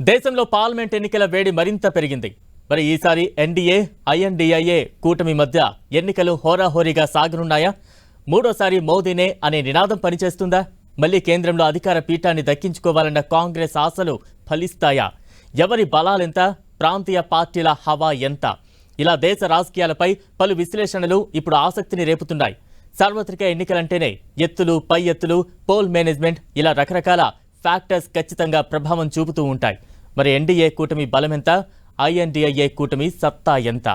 దేశంలో పార్లమెంట్ ఎన్నికల వేడి మరింత పెరిగింది. మరి ఈసారి ఎన్డీఏ ఐఎన్డీఐఏ కూటమి మధ్య ఎన్నికలు హోరాహోరీగా సాగనున్నాయా? మూడోసారి మోదీనే అనే నినాదం పనిచేస్తుందా? మళ్ళీ కేంద్రంలో అధికార పీఠాన్ని దక్కించుకోవాలన్న కాంగ్రెస్ ఆశలు ఫలిస్తాయా? ఎవరి బలాలెంత? ప్రాంతీయ పార్టీల హవా ఎంత? ఇలా దేశ రాజకీయాలపై పలు విశ్లేషణలు ఇప్పుడు ఆసక్తిని రేపుతున్నాయి. సార్వత్రిక ఎన్నికలంటేనే ఎత్తులు పై ఎత్తులు పోల్ మేనేజ్మెంట్ ఇలా రకరకాల ఫ్యాక్టర్స్ ఖచ్చితంగా ప్రభావం చూపుతూ ఉంటాయి. మరి ఎన్డీఏ కూటమి బలమెంత? ఐఎన్డీఐఏ కూటమి సత్తా ఎంత?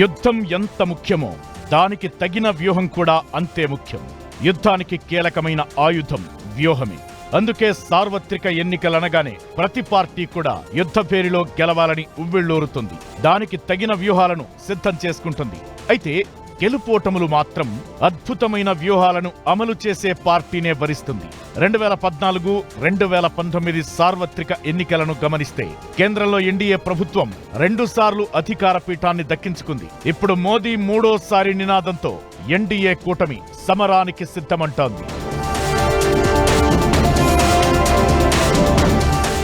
యుద్ధం ఎంత ముఖ్యమో దానికి తగిన వ్యూహం కూడా అంతే ముఖ్యం. యుద్ధానికి కీలకమైన ఆయుధం వ్యూహమే. అందుకే సార్వత్రిక ఎన్నికలనగానే ప్రతి పార్టీ కూడా యుద్ధ పేరులో గెలవాలని ఉవ్విళ్ళూరుతుంది. దానికి తగిన వ్యూహాలను సిద్ధం చేసుకుంటుంది. అయితే గెలుపోటములు మాత్రం అద్భుతమైన వ్యూహాలను అమలు చేసే పార్టీనే వరిస్తుంది. రెండు వేల పద్నాలుగు రెండు వేల పంతొమ్మిది సార్వత్రిక ఎన్నికలను గమనిస్తే కేంద్రంలో ఎన్డీఏ ప్రభుత్వం రెండు సార్లు అధికార పీఠాన్ని దక్కించుకుంది. ఇప్పుడు మోదీ మూడోసారి నినాదంతో ఎన్డీఏ కూటమి సమరానికి సిద్ధమంటోంది.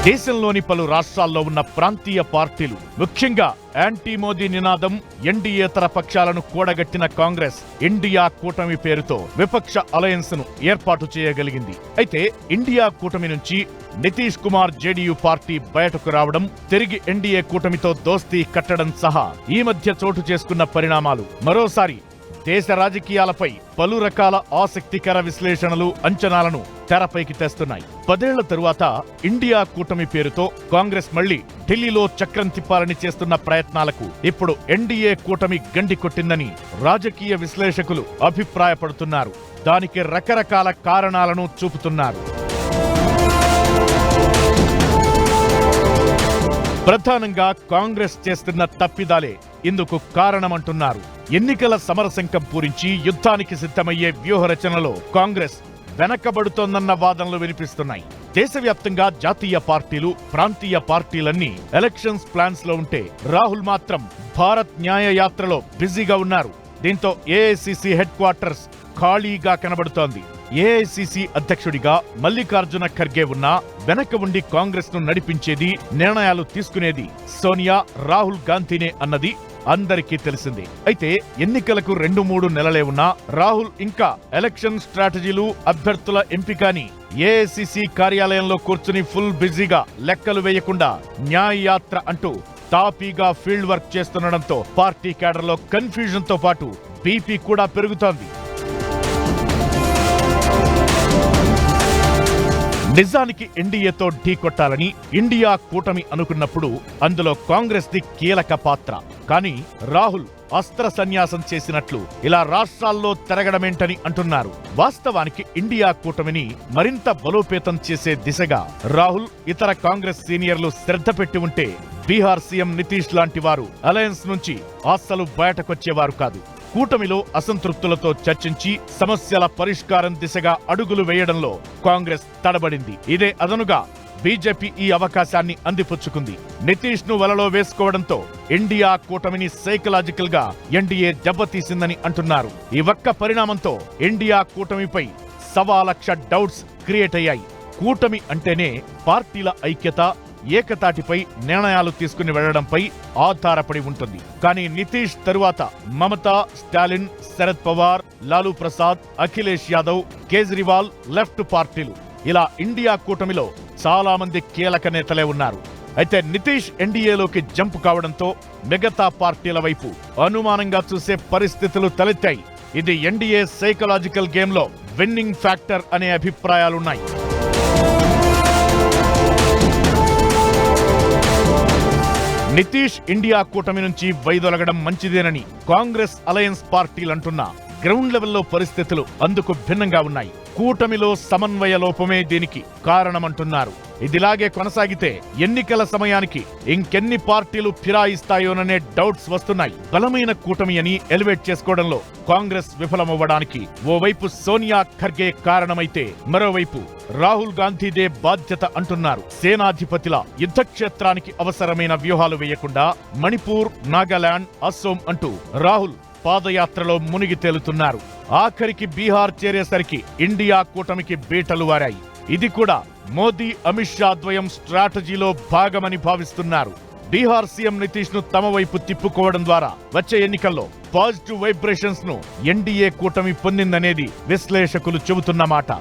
దేశంలోని పలు రాష్ట్రాల్లో ఉన్న ప్రాంతీయ పార్టీలు ముఖ్యంగా యాంటీ మోదీ నినాదం ఎన్డీఏతర పక్షాలను కూడగట్టిన కాంగ్రెస్ ఇండియా కూటమి పేరుతో విపక్ష అలయన్స్ను ఏర్పాటు చేయగలిగింది. అయితే ఇండియా కూటమి నుంచి నితీష్ కుమార్ జేడీయూ పార్టీ బయటకు రావడం తిరిగి ఎన్డీఏ కూటమితో దోస్తీ కట్టడం సహా ఈ మధ్య చోటు చేసుకున్న పరిణామాలు. మరోసారి దేశ రాజకీయాలపై పలు రకాల ఆసక్తికర విశ్లేషణలు అంచనాలను తెరపైకి తెస్తున్నాయి. పదేళ్ళ తరువాత ఇండియా కూటమి పేరుతో కాంగ్రెస్ మళ్ళీ ఢిల్లీలో చక్రం తిప్పాలని చేస్తున్న ప్రయత్నాలకు ఇప్పుడు ఎన్డీఏ కూటమి గండి కొట్టిందని రాజకీయ విశ్లేషకులు అభిప్రాయపడుతున్నారు. దానికి రకరకాల కారణాలను చూపుతున్నారు. ప్రధానంగా కాంగ్రెస్ చేస్తున్న తప్పిదాలే ఇందుకు కారణమంటున్నారు. ఎన్నికల సమరశంకం పూరించి యుద్ధానికి సిద్ధమయ్యే వ్యూహరచనలో కాంగ్రెస్ వెనకబడుతోందన్న వాదనలు వినిపిస్తున్నాయి. దేశవ్యాప్తంగా జాతీయ పార్టీలు ప్రాంతీయ పార్టీలన్నీ ఎలక్షన్స్ ప్లాన్స్లో ఉంటే రాహుల్ మాత్రం భారత్ న్యాయ యాత్రలో బిజీగా ఉన్నారు. దీంతో ఏఐసిసి హెడ్ క్వార్టర్స్ ఖాళీగా కనబడుతోంది. ఏఐసిసి అధ్యక్షుడిగా మల్లికార్జున ఖర్గే ఉన్నా వెనక ఉండి కాంగ్రెస్ను నడిపించేది నిర్ణయాలు తీసుకునేది సోనియా రాహుల్ గాంధీనే అన్నది అందరికీ తెలిసింది. అయితే ఎన్నికలకు రెండు మూడు నెలలే ఉన్నా రాహుల్ ఇంకా ఎలక్షన్ స్ట్రాటజీలు అభ్యర్థుల ఎంపికని ఏఐసిసి కార్యాలయంలో కూర్చుని ఫుల్ బిజీగా లెక్కలు వేయకుండా న్యాయ యాత్ర అంటూ తాపీగా ఫీల్డ్ వర్క్ చేస్తుండడంతో పార్టీ కేడర్లో కన్ఫ్యూజన్తో పాటు బీపీ కూడా పెరుగుతోంది. నిజానికి ఎన్డీఏతో ఢీకొట్టాలని ఇండియా కూటమి అనుకున్నప్పుడు అందులో కాంగ్రెస్ ది కీలక పాత్ర. కానీ రాహుల్ అస్త్ర సన్యాసం చేసినట్లు ఇలా రాష్ట్రాల్లో తిరగడమేంటని అంటున్నారు. వాస్తవానికి ఇండియా కూటమిని మరింత బలోపేతం చేసే దిశగా రాహుల్ ఇతర కాంగ్రెస్ సీనియర్లు శ్రద్ధ పెట్టి ఉంటే బీహార్ సీఎం నితీష్ లాంటి వారు అలయన్స్ నుంచి అస్సలు బయటకొచ్చేవారు కాదు. కూటమిలో అసంతృప్తులతో చర్చించి సమస్యల పరిష్కారం దిశగా అడుగులు వేయడంలో కాంగ్రెస్ తడబడింది. ఇదే అదనుగా బీజేపీ ఈ అవకాశాన్ని అందిపుచ్చుకుంది. నితీష్ను వలలో వేసుకోవడంతో ఇండియా కూటమిని సైకలాజికల్గా ఎన్డీఏ దెబ్బతీసిందని అంటున్నారు. ఈ ఒక్క పరిణామంతో ఇండియా కూటమిపై సవా లక్ష డౌట్స్ క్రియేట్ అయ్యాయి. కూటమి అంటేనే పార్టీల ఐక్యత ఏకతాటిపై నిర్ణయాలు తీసుకుని వెళ్ళడంపై ఆధారపడి ఉంటుంది. కానీ నితీష్ తరువాత మమతా స్టాలిన్ శరద్ పవార్ లాలూ ప్రసాద్ అఖిలేష్ యాదవ్ కేజ్రీవాల్ లెఫ్ట్ పార్టీలు. ఇలా ఇండియా కూటమిలో చాలా మంది కీలక నేతలే ఉన్నారు. అయితే నితీష్ ఎన్డీఏలోకి జంప్ కావడంతో మిగతా పార్టీల వైపు అనుమానంగా చూసే పరిస్థితులు తలెత్తాయి. ఇది ఎన్డీఏ సైకలాజికల్ గేమ్లో విన్నింగ్ ఫ్యాక్టర్ అనే అభిప్రాయాలున్నాయి. నితీష్ ఇండియా కూటమి నుంచి వైదొలగడం మంచిదేనని కాంగ్రెస్ అలయన్స్ పార్టీలంటున్నా గ్రౌండ్ లెవెల్లో పరిస్థితులు అందుకు భిన్నంగా ఉన్నాయి. కూటమిలో సమన్వయ లోపమే దీనికి కారణమంటున్నారు. ఇదిలాగే కొనసాగితే ఎన్నికల సమయానికి ఇంకెన్ని పార్టీలు ఫిరాయిస్తాయోననే డౌట్స్ వస్తున్నాయి. బలమైన కూటమి అని ఎలివేట్ చేసుకోవడంలో కాంగ్రెస్ విఫలమవ్వడానికి ఓవైపు సోనియా ఖర్గే కారణమైతే మరోవైపు రాహుల్ గాంధీదే బాధ్యత అంటున్నారు. సేనాధిపతిలా యుద్ధక్షేత్రానికి అవసరమైన వ్యూహాలు వేయకుండా మణిపూర్ నాగాలాండ్ అస్సోం అంటూ రాహుల్ పాదయాత్రలో మునిగి తేలుతున్నారు. ఆఖరికి బీహార్ చేరేసరికి ఇండియా కూటమికి బీటలు వారాయి. ఇది కూడా మోదీ అమిత్ షా ద్వయం స్ట్రాటజీలో భాగమని భావిస్తున్నారు. బీహార్ సీఎం నితీష్ను తమ వైపు తిప్పుకోవడం ద్వారా వచ్చే ఎన్నికల్లో పాజిటివ్ వైబ్రేషన్స్ను ఎన్డీఏ కూటమి పొందిందనేది విశ్లేషకులు చెబుతున్నమాట.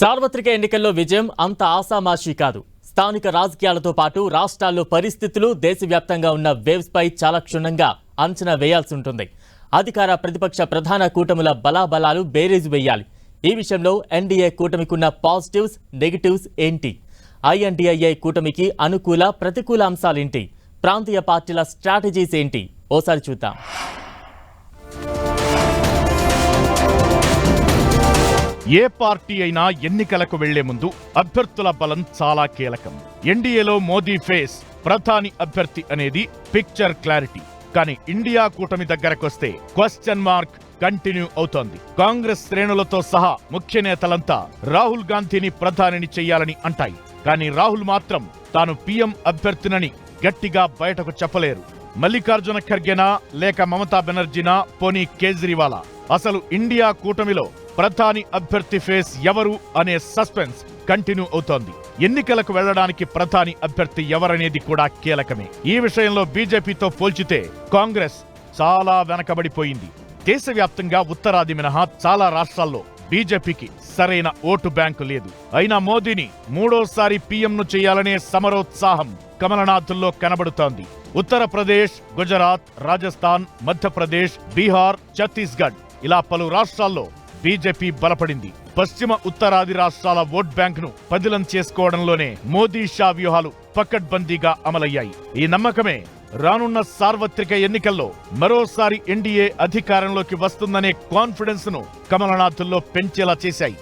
సార్వత్రిక ఎన్నికల్లో విజయం అంత ఆసామాషీ కాదు. స్థానిక రాజకీయాలతో పాటు రాష్ట్రాల్లో పరిస్థితులు దేశవ్యాప్తంగా ఉన్న వేవ్స్పై చాలా క్షుణ్ణంగా అంచనా వేయాల్సి ఉంటుంది. అధికార ప్రతిపక్ష ప్రధాన కూటముల బలాబలాలు బేరీజు వేయాలి. ఈ విషయంలో ఎన్డీఏ కూటమికున్న పాజిటివ్స్ నెగిటివ్స్ ఏంటి? ఐఎన్డీఐఏ కూటమికి అనుకూల ప్రతికూల అంశాలేంటి? ప్రాంతీయ పార్టీల స్ట్రాటజీస్ ఏంటి? ఓసారి చూద్దాం. ఏ పార్టీ అయినా ఎన్నికలకు వెళ్ళే ముందు అభ్యర్థుల బలం చాలా కీలకం. ఎన్డీఏలో మోదీ ఫేస్ ప్రధాని అభ్యర్థి అనేది పిక్చర్ క్లారిటీ కానీ ఇండియా కూటమి దగ్గరకొస్తే క్వశ్చన్ మార్క్ కంటిన్యూ అవుతోంది. కాంగ్రెస్ శ్రేణులతో సహా ముఖ్య నేతలంతా రాహుల్ గాంధీని ప్రధానిని చెయ్యాలని అంటాయి. కానీ రాహుల్ మాత్రం తాను పీఎం అభ్యర్థినని గట్టిగా బయటకు చెప్పలేరు. మల్లికార్జున ఖర్గేనా లేక మమతా బెనర్జీనా పోనీ కేజ్రీవాలా? అసలు ఇండియా కూటమిలో ప్రధాని అభ్యర్థి ఫేస్ ఎవరు అనే సస్పెన్స్ కంటిన్యూ అవుతోంది. ఎన్నికలకు వెళ్ళడానికి ప్రధాని అభ్యర్థి ఎవరనేది కూడా కీలకమే. ఈ విషయంలో బీజేపీతో పోల్చితే కాంగ్రెస్ చాలా వెనకబడిపోయింది. దేశవ్యాప్తంగా ఉత్తరాది మినహా చాలా రాష్ట్రాల్లో బీజేపీకి సరైన ఓటు బ్యాంకు లేదు. అయినా మోదీని మూడోసారి పీఎంను చేయాలనే సమరోత్సాహం కమలనాథుల్లో కనబడుతోంది. ఉత్తరప్రదేశ్ గుజరాత్ రాజస్థాన్ మధ్యప్రదేశ్ బీహార్ ఛత్తీస్గఢ్ ఇలా పలు రాష్ట్రాల్లో బీజేపీ బలపడింది. పశ్చిమ ఉత్తరాది రాష్ట్రాల ఓట్ బ్యాంక్ను పదిలం చేసుకోవడంలోనే మోదీ షా వ్యూహాలు పకడ్బందీగా అమలయ్యాయి. ఈ నమ్మకమే రానున్న సార్వత్రిక ఎన్నికల్లో మరోసారి ఎన్డీఏ అధికారంలోకి వస్తుందనే కాన్ఫిడెన్స్ను కమలనాథుల్లో పెంచేలా చేశాయి.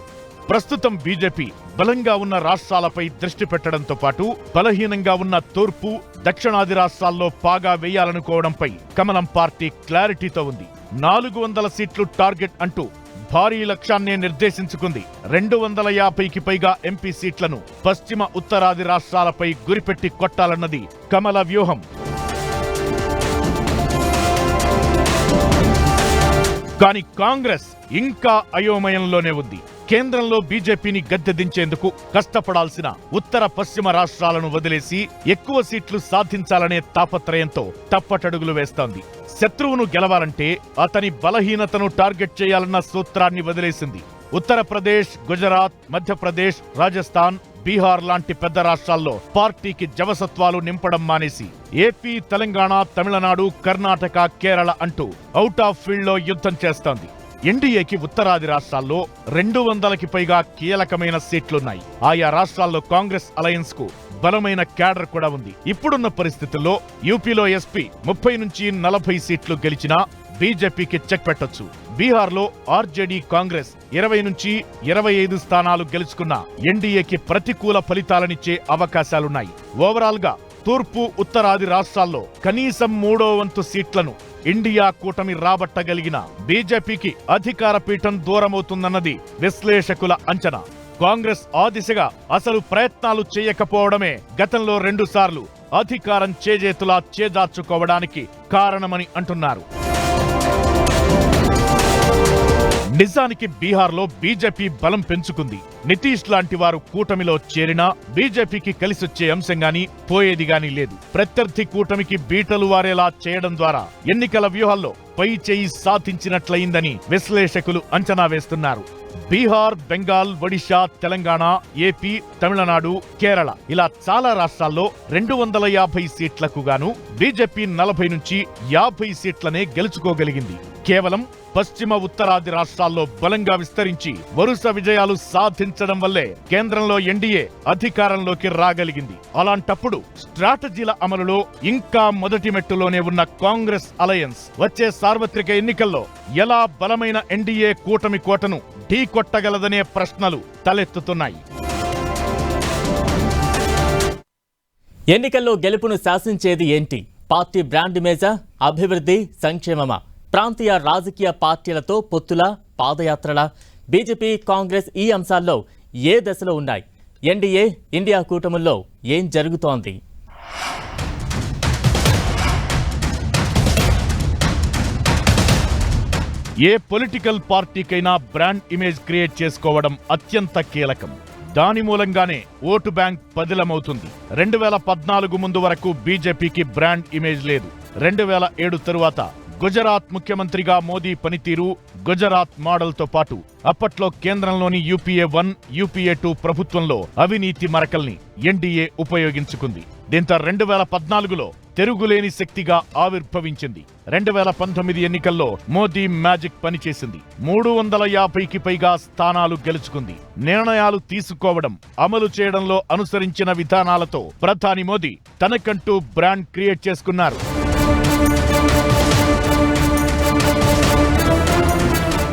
ప్రస్తుతం బీజేపీ బలంగా ఉన్న రాష్ట్రాలపై దృష్టి పెట్టడంతో పాటు బలహీనంగా ఉన్న తూర్పు దక్షిణాది రాష్ట్రాల్లో పాగా వేయాలనుకోవడంపై కమలం పార్టీ క్లారిటీతో ఉంది. నాలుగు వందల సీట్లు టార్గెట్ అంటూ భారీ లక్ష్యాన్నే నిర్దేశించుకుంది. రెండు వందల యాభైకి పైగా ఎంపీ సీట్లను పశ్చిమ ఉత్తరాది రాష్ట్రాలపై గురిపెట్టి కొట్టాలన్నది కమల వ్యూహం. కానీ కాంగ్రెస్ ఇంకా అయోమయంలోనే ఉంది. కేంద్రంలో బీజేపీని గద్దె దించేందుకు కష్టపడాల్సిన ఉత్తర పశ్చిమ రాష్ట్రాలను వదిలేసి ఎక్కువ సీట్లు సాధించాలనే తాపత్రయంతో తప్పటడుగులు వేస్తోంది. శత్రువును గెలవాలంటే అతని బలహీనతను టార్గెట్ చేయాలన్న సూత్రాన్ని వదిలేసింది. ఉత్తరప్రదేశ్ గుజరాత్ మధ్యప్రదేశ్ రాజస్థాన్ బీహార్ లాంటి పెద్ద రాష్ట్రాల్లో పార్టీకి జవసత్వాలు నింపడం మానేసి ఏపీ తెలంగాణ తమిళనాడు కర్ణాటక కేరళ అంటూ అవుట్ ఆఫ్ ఫీల్డ్లో యుద్ధం చేస్తోంది. ఎన్డీఏకి ఉత్తరాది రాష్ట్రాల్లో రెండు వందలకి పైగా కీలకమైన సీట్లున్నాయి. ఆయా రాష్ట్రాల్లో కాంగ్రెస్ అలయన్స్కు బలమైన క్యాడర్ కూడా ఉంది. ఇప్పుడున్న పరిస్థితుల్లో యూపీలో ఎస్పీ ముప్పై నుంచి నలభై సీట్లు గెలిచినా బీజేపీకి చెక్ పెట్టొచ్చు. బీహార్లో ఆర్జేడీ కాంగ్రెస్ ఇరవై నుంచి ఇరవై ఐదు స్థానాలు గెలుచుకున్న ఎన్డీఏకి ప్రతికూల ఫలితాలనిచ్చే అవకాశాలున్నాయి. ఓవరాల్గా తూర్పు ఉత్తరాది రాష్ట్రాల్లో కనీసం మూడో వంతు సీట్లను ఇండియా కూటమి రాబట్టగలిగిన బీజేపీకి అధికార పీఠం దూరమవుతుందన్నది విశ్లేషకుల అంచనా. కాంగ్రెస్ ఆ దిశగా అసలు ప్రయత్నాలు చేయకపోవడమే గతంలో రెండుసార్లు అధికారం చేజేతులా చేజార్చుకోవడానికి కారణమని అంటున్నారు. నిజానికి బీహార్లో బీజేపీ బలం పెంచుకుంది. నితీష్ లాంటి వారు కూటమిలో చేరినా బీజేపీకి కలిసొచ్చే అంశం గాని పోయేది గాని లేదు. ప్రత్యర్థి కూటమికి బీటలు వారేలా చేయడం ద్వారా ఎన్నికల వ్యూహాల్లో పై చేయి సాధించినట్లయిందని విశ్లేషకులు అంచనా వేస్తున్నారు. బీహార్ బెంగాల్ ఒడిషా తెలంగాణ ఏపీ తమిళనాడు కేరళ ఇలా చాలా రాష్ట్రాల్లో రెండు వందల యాభై సీట్లకు గాను బీజేపీ నలభై నుంచి యాభై సీట్లనే గెలుచుకోగలిగింది. కేవలం పశ్చిమ ఉత్తరాది రాష్ట్రాల్లో బలంగా విస్తరించి వరుస విజయాలు సాధించడం వల్లే కేంద్రంలో ఎన్డీఏ అధికారంలోకి రాగలిగింది. అలాంటప్పుడు స్ట్రాటజీల అమలులో ఇంకా మొదటి మెట్టులోనే ఉన్న కాంగ్రెస్ అలయన్స్ వచ్చే సార్వత్రిక ఎన్నికల్లో ఎలా బలమైన ఎన్డీఏ కూటమి కోటను ఢీ కొట్టగలదనే ప్రశ్నలు తలెత్తుతున్నాయి. ఎన్నికల్లో గెలుపును శాసించేది ఏంటి? పార్టీ బ్రాండ్ ఇమేజా? అభివృద్ధి? సంక్షేమమా? ప్రాంతీయ రాజకీయ పార్టీలతో పొత్తుల పాదయాత్రల బీజేపీ కాంగ్రెస్ ఈ అంశాల్లో ఏ దశలో ఉన్నాయి? ఎన్డీఏ ఇండియా కూటముల్లో ఏం జరుగుతోంది? ఏ పొలిటికల్ పార్టీకైనా బ్రాండ్ ఇమేజ్ క్రియేట్ చేసుకోవడం అత్యంత కీలకం. దాని మూలంగానే ఓటు బ్యాంక్ పదిలమవుతుంది. రెండు వేల పద్నాలుగు ముందు వరకు బీజేపీకి బ్రాండ్ ఇమేజ్ లేదు. రెండు వేల ఏడు తరువాత గుజరాత్ ముఖ్యమంత్రిగా మోదీ పనితీరు గుజరాత్ మోడల్తో పాటు అప్పట్లో కేంద్రంలోని యూపీఏ వన్ యూపీఏ టూ ప్రభుత్వంలో అవినీతి మరకల్ని ఎన్డీఏ ఉపయోగించుకుంది. దీంతో రెండు వేల పద్నాలుగులో తిరుగులేని శక్తిగా ఆవిర్భవించింది. రెండు వేల పంతొమ్మిది ఎన్నికల్లో మోదీ మ్యాజిక్ పనిచేసింది. మూడు వందల యాభైకి పైగా స్థానాలు గెలుచుకుంది. నిర్ణయాలు తీసుకోవడం అమలు చేయడంలో అనుసరించిన విధానాలతో ప్రధాని మోదీ తనకంటూ బ్రాండ్ క్రియేట్ చేసుకున్నారు.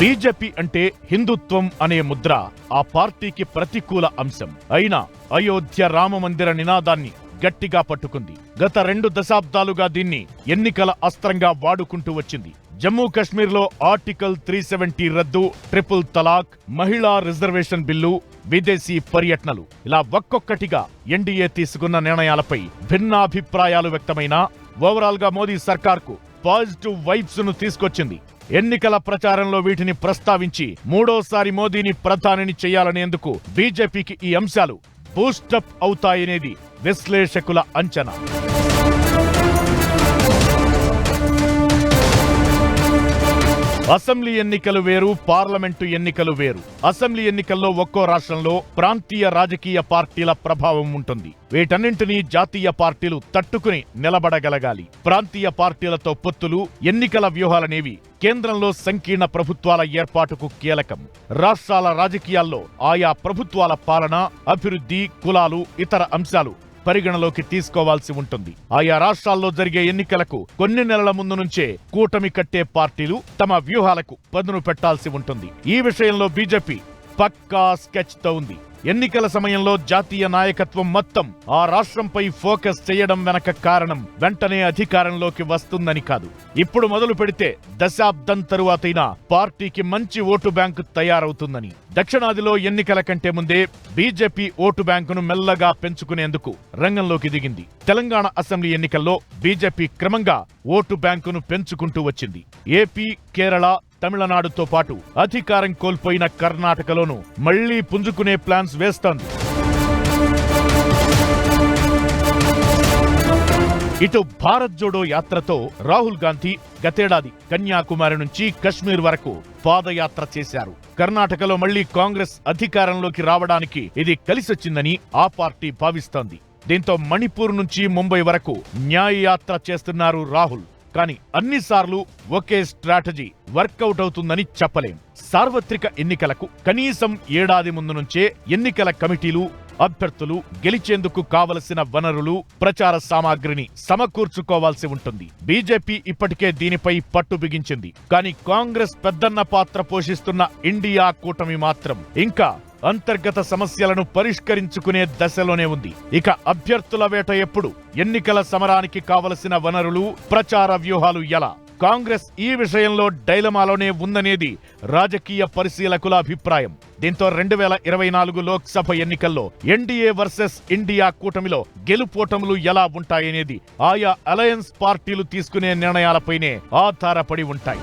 బీజేపీ అంటే హిందుత్వం అనే ముద్ర ఆ పార్టీకి ప్రతికూల అంశం. అయినా అయోధ్య రామ మందిర నినాదాన్ని గట్టిగా పట్టుకుంది. గత రెండు దశాబ్దాలుగా దీన్ని ఎన్నికల అస్త్రంగా వాడుకుంటూ వచ్చింది. జమ్మూ కాశ్మీర్లో ఆర్టికల్ త్రీ సెవెంటీ రద్దు ట్రిపుల్ తలాక్ మహిళా రిజర్వేషన్ బిల్లు విదేశీ పర్యటనలు ఇలా ఒక్కొక్కటిగా ఎన్డీఏ తీసుకున్న నిర్ణయాలపై భిన్నాభిప్రాయాలు వ్యక్తమైనా ఓవరాల్గా మోదీ సర్కార్కు పాజిటివ్ వైబ్స్ను తీసుకొచ్చింది. ఎన్నికల ప్రచారంలో వీటిని ప్రస్తావించి మూడోసారి మోదీని ప్రధానిని చేయాలనేందుకు బీజేపీకి ఈ అంశాలు బూస్టప్ అవుతాయనేది విశ్లేషకుల అంచనా. అసెంబ్లీ ఎన్నికలు వేరు పార్లమెంటు ఎన్నికలు వేరు. అసెంబ్లీ ఎన్నికల్లో ఒక్కో రాష్ట్రంలో ప్రాంతీయ రాజకీయ పార్టీల ప్రభావం ఉంటుంది. వీటన్నింటినీ జాతీయ పార్టీలు తట్టుకుని నిలబడగలగాలి. ప్రాంతీయ పార్టీలతో పొత్తులు ఎన్నికల వ్యూహాలనేవి కేంద్రంలో సంకీర్ణ ప్రభుత్వాల ఏర్పాటుకు కీలకం. రాష్ట్రాల రాజకీయాల్లో ఆయా ప్రభుత్వాల పాలన అభివృద్ధి కులాలు ఇతర అంశాలు పరిగణలోకి తీసుకోవాల్సి ఉంటుంది. ఆయా రాష్ట్రాల్లో జరిగే ఎన్నికలకు కొన్ని నెలల ముందు నుంచే కూటమి కట్టే పార్టీలు తమ వ్యూహాలకు పదును పెట్టాల్సి ఉంటుంది. ఈ విషయంలో బీజేపీ పక్కా స్కెచ్తో ఉంది ఎన్నికల సమయంలో జాతీయ నాయకత్వం మొత్తం ఆ రాష్ట్రంపై ఫోకస్ చేయడం వెనక కారణం వెంటనే అధికారంలోకి వస్తుందని కాదు. ఇప్పుడు మొదలు పెడితే దశాబ్దం తరువాతైనా పార్టీకి మంచి ఓటు బ్యాంకు తయారవుతుందని. దక్షిణాదిలో ఎన్నికల కంటే ముందే బీజేపీ ఓటు బ్యాంకును మెల్లగా పెంచుకునేందుకు రంగంలోకి దిగింది. తెలంగాణ అసెంబ్లీ ఎన్నికల్లో బీజేపీ క్రమంగా ఓటు బ్యాంకును పెంచుకుంటూ వచ్చింది. ఏపీ కేరళ తమిళనాడుతో పాటు అధికారం కోల్పోయిన కర్ణాటకలోనూ మళ్ళీ పుంజుకునే ప్లాన్స్ వేస్తోంది. ఇటు భారత్ జోడో యాత్రతో రాహుల్ గాంధీ గతేడాది కన్యాకుమారి నుంచి కశ్మీర్ వరకు పాదయాత్ర చేశారు. కర్ణాటకలో మళ్ళీ కాంగ్రెస్ అధికారంలోకి రావడానికి ఇది కలిసొచ్చిందని ఆ పార్టీ భావిస్తోంది. దీంతో మణిపూర్ నుంచి ముంబై వరకు న్యాయ యాత్ర చేస్తున్నారు రాహుల్. కానీ అన్నిసార్లు ఒకే స్ట్రాటజీ వర్కౌట్ అవుతుందని చెప్పలేం. సార్వత్రిక ఎన్నికలకు కనీసం ఏడాది ముందు నుంచే ఎన్నికల కమిటీలు అభ్యర్థులు గెలిచేందుకు కావలసిన వనరులు ప్రచార సామాగ్రిని సమకూర్చుకోవాల్సి ఉంటుంది. బీజేపీ ఇప్పటికే దీనిపై పట్టు బిగించింది. కానీ కాంగ్రెస్ పెద్దన్న పాత్ర పోషిస్తున్న ఇండియా కూటమి మాత్రం ఇంకా అంతర్గత సమస్యలను పరిష్కరించుకునే దశలోనే ఉంది. ఇక అభ్యర్థుల వేట ఎప్పుడు? ఎన్నికల సమరానికి కావలసిన వనరులు ప్రచార వ్యూహాలు ఎలా? కాంగ్రెస్ ఈ విషయంలో డైలమాలోనే ఉందనేది రాజకీయ పరిశీలకుల అభిప్రాయం. దీంతో రెండు వేల ఇరవై నాలుగు లోక్సభ ఎన్నికల్లో ఎన్డీఏ వర్సెస్ ఇండియా కూటమిలో గెలుపోటములు ఎలా ఉంటాయనేది ఆయా అలయన్స్ పార్టీలు తీసుకునే నిర్ణయాలపైనే ఆధారపడి ఉంటాయి.